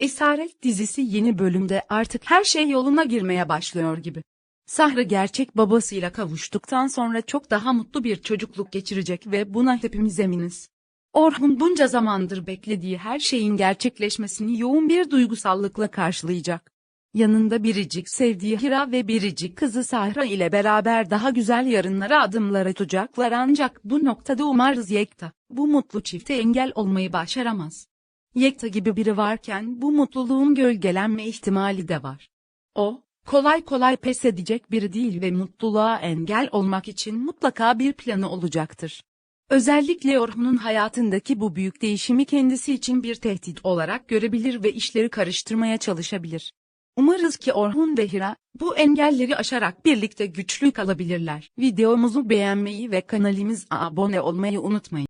Esaret dizisi yeni bölümde artık her şey yoluna girmeye başlıyor gibi. Sahra gerçek babasıyla kavuştuktan sonra çok daha mutlu bir çocukluk geçirecek ve buna hepimiz eminiz. Orhun bunca zamandır beklediği her şeyin gerçekleşmesini yoğun bir duygusallıkla karşılayacak. Yanında biricik sevdiği Hira ve biricik kızı Sahra ile beraber daha güzel yarınlara adımlar atacaklar ancak bu noktada umarız Yekta, bu mutlu çifte engel olmayı başaramaz. Yekta gibi biri varken bu mutluluğun gölgelenme ihtimali de var. O, kolay kolay pes edecek biri değil ve mutluluğa engel olmak için mutlaka bir planı olacaktır. Özellikle Orhun'un hayatındaki bu büyük değişimi kendisi için bir tehdit olarak görebilir ve işleri karıştırmaya çalışabilir. Umarız ki Orhun ve Hira, bu engelleri aşarak birlikte güçlü kalabilirler. Videomuzu beğenmeyi ve kanalımıza abone olmayı unutmayın.